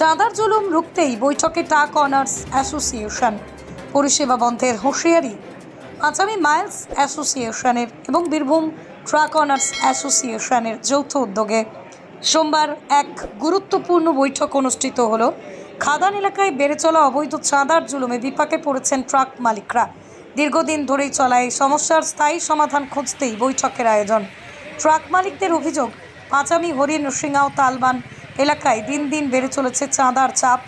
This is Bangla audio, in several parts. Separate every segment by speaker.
Speaker 1: চাঁদার জুলুম রুখতেই বৈঠকে টাক অনার্স অ্যাসোসিয়েশন। পরিষেবা বন্ধের হুঁশিয়ারি আসামি মাইলস অ্যাসোসিয়েশনের এবং বীরভূম ট্রাক অনার্স অ্যাসোসিয়েশনের যৌথ উদ্যোগে। সোমবার এক গুরুত্বপূর্ণ বৈঠক অনুষ্ঠিত হলো। খাদান এলাকায় বেড়ে চলা অবৈধ চাঁদার জুলুমে বিপাকে পড়েছেন ট্রাক মালিকরা। দীর্ঘদিন ধরেই চলা এই সমস্যার স্থায়ী সমাধান খুঁজতেই বৈঠকের আয়োজন। ট্রাক মালিকদের অভিযোগ পাঁচামি হরিণ সিংহাও তালবান এলাকায় দিন দিন বেড়ে চলেছে চাঁদার চাপ।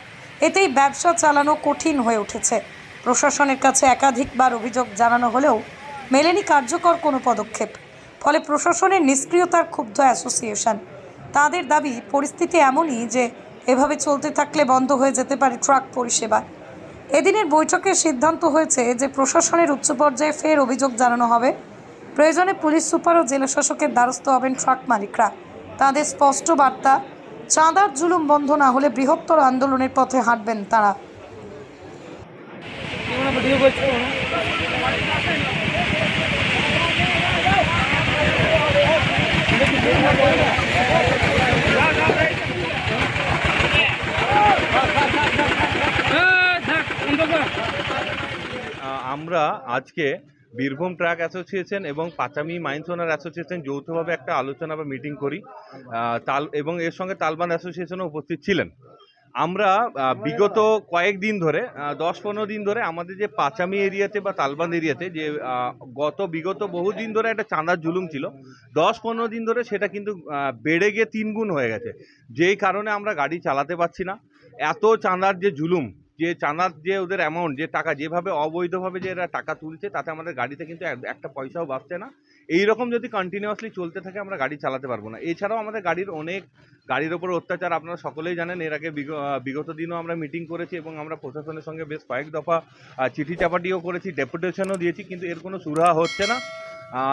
Speaker 1: এতেই ব্যবসা চালানো কঠিন হয়ে উঠেছে। প্রশাসনের কাছে একাধিকবার অভিযোগ জানানো হলেও মেলেনি কার্যকর কোনো পদক্ষেপ। ফলে প্রশাসনের নিষ্ক্রিয়তার ক্ষুব্ধ অ্যাসোসিয়েশন। তাদের দাবি, পরিস্থিতি এমনই যে এভাবে চলতে থাকলে বন্ধ হয়ে যেতে পারে ট্রাক পরিষেবা। এদিনের বৈঠকে সিদ্ধান্ত হয়েছে যে প্রশাসনের উচ্চ পর্যায়ে ফের অভিযোগ জানানো হবে। প্রয়োজনে পুলিশ সুপার ও জেলা শাসকের দ্বারস্থ হবেন ট্রাক মালিকরা। তাদের স্পষ্ট বার্তা চাঁদার জুলুম বন্ধ না হলে বৃহত্তর আন্দোলনের পথে হাঁটবেন তারা।
Speaker 2: আমরা আজকে বীরভূম ট্রাক অ্যাসোসিয়েশন এবং পাচামি মাইন্স ওনার অ্যাসোসিয়েশন যৌথভাবে একটা আলোচনা বা মিটিং করি। তাল এবং এর সঙ্গে তালবান অ্যাসোসিয়েশনও উপস্থিত ছিলেন। আমরা বিগত কয়েকদিন ধরে দশ পনেরো দিন ধরে আমাদের যে পাচামি এরিয়াতে বা তালবান এরিয়াতে যে গত বিগত বহুদিন ধরে একটা চাঁদার জুলুম ছিল, দশ পনেরো দিন ধরে সেটা কিন্তু বেড়ে গিয়ে তিন গুণ হয়ে গেছে। যেই কারণে আমরা গাড়ি চালাতে পারছি না। এত চাঁদার যে জুলুম যে চাঁদার যে ওদের অ্যামাউন্ট যে টাকা, যেভাবে অবৈধভাবে যে এরা টাকা তুলছে, তাতে আমাদের গাড়িতে কিন্তু এক- একটা পয়সাও বাঁচছে না। এই রকম যদি কন্টিনিউয়াসলি চলতে থাকে, আমরা গাড়ি চালাতে পারব না। এছাড়াও আমাদের গাড়ির অনেক, গাড়ির ওপর অত্যাচার আপনারা সকলেই জানেন। এর আগে বিগ- বিগত দিনও আমরা মিটিং করেছি এবং আমরা প্রশাসনের সঙ্গে বেশ কয়েক দফা চিঠি চাপাটিও করেছি ডেপুটেশনও দিয়েছি, কিন্তু এর কোনো সুরাহা হচ্ছে না।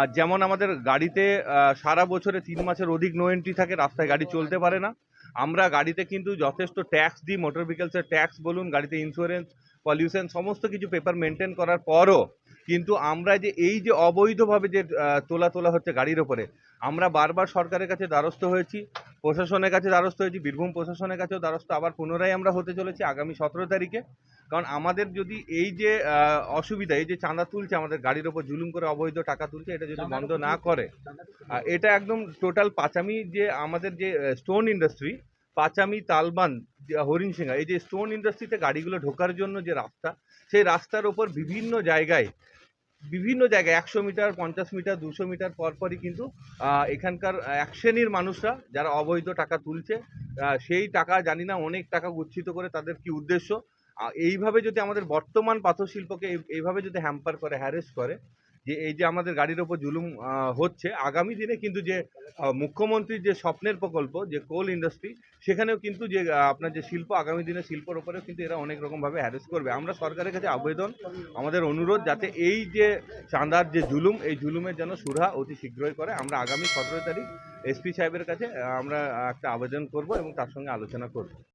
Speaker 2: যেমন আমাদের গাড়িতে সারা বছরে তিন মাসের অধিক নো এন্ট্রি থাকে, রাস্তায় গাড়ি চলতে পারে না। আমরা গাড়িতে কিন্তু যথেষ্ট ট্যাক্স দিই মোটর ভেহিকেলসের ট্যাক্স বলুন, গাড়িতে ইন্স্যুরেন্স পলিউশন সমস্ত কিছু পেপার মেনটেন করার পরও কিন্তু আমরা যে এই যে অবৈধভাবে যে তোলা তোলা হচ্ছে গাড়ির ওপরে, আমরা বারবার সরকারের কাছে দ্বারস্থ হয়েছি, প্রশাসনের কাছে দ্বারস্থ হয়েছি, বীরভূম প্রশাসনের কাছেও দ্বারস্থ, আবার পুনরায় আমরা হতে চলেছি আগামী সতেরো তারিখে। কারণ আমাদের যদি এই যে অসুবিধা, এই যে চাঁদা তুলছে, আমাদের গাড়ির ওপর জুলুম করে অবৈধ টাকা তুলছে, এটা যদি বন্ধ না করে এটা একদম টোটাল পাচামি যে আমাদের যে স্টোন ইন্ডাস্ট্রি, পাচামি, তালবান, যে হরিণ সিংহা এই যে স্টোন ইন্ডাস্ট্রিতে গাড়িগুলো ঢোকার জন্য যে রাস্তা, সেই রাস্তার ওপর বিভিন্ন জায়গায় বিভিন্ন জায়গায় একশো মিটার, পঞ্চাশ মিটার, দুশো মিটার পরপরই কিন্তু এখানকার এক শ্রেণির মানুষরা যারা অবৈধ টাকা তুলছে সেই টাকা, জানি না অনেক টাকা গুচ্ছিত করে তাদের কি উদ্দেশ্য? এইভাবে যদি আমাদের বর্তমান পাথর শিল্পকে এইভাবে যদি হ্যাম্পার করে হ্যারেস করে যে এই যে আমাদের গাড়ির ওপর জুলুম হচ্ছে, আগামী দিনে কিন্তু যে মুখ্যমন্ত্রীর যে স্বপ্নের প্রকল্প, যে কোল ইন্ডাস্ট্রি, সেখানেও কিন্তু যে আপনার যে শিল্প, আগামী দিনে শিল্পর ওপরেও কিন্তু এরা অনেক রকমভাবে হ্যারেস করবে। আমরা সরকারের কাছে আবেদন, আমাদের অনুরোধ যাতে এই যে চাঁদার যে জুলুম, এই জুলুমের যেন সুরা অতি শীঘ্রই করে। আমরা আগামী সতেরো তারিখ এসপি সাহেবের কাছে আমরা একটা আবেদন করব এবং তার সঙ্গে আলোচনা করব।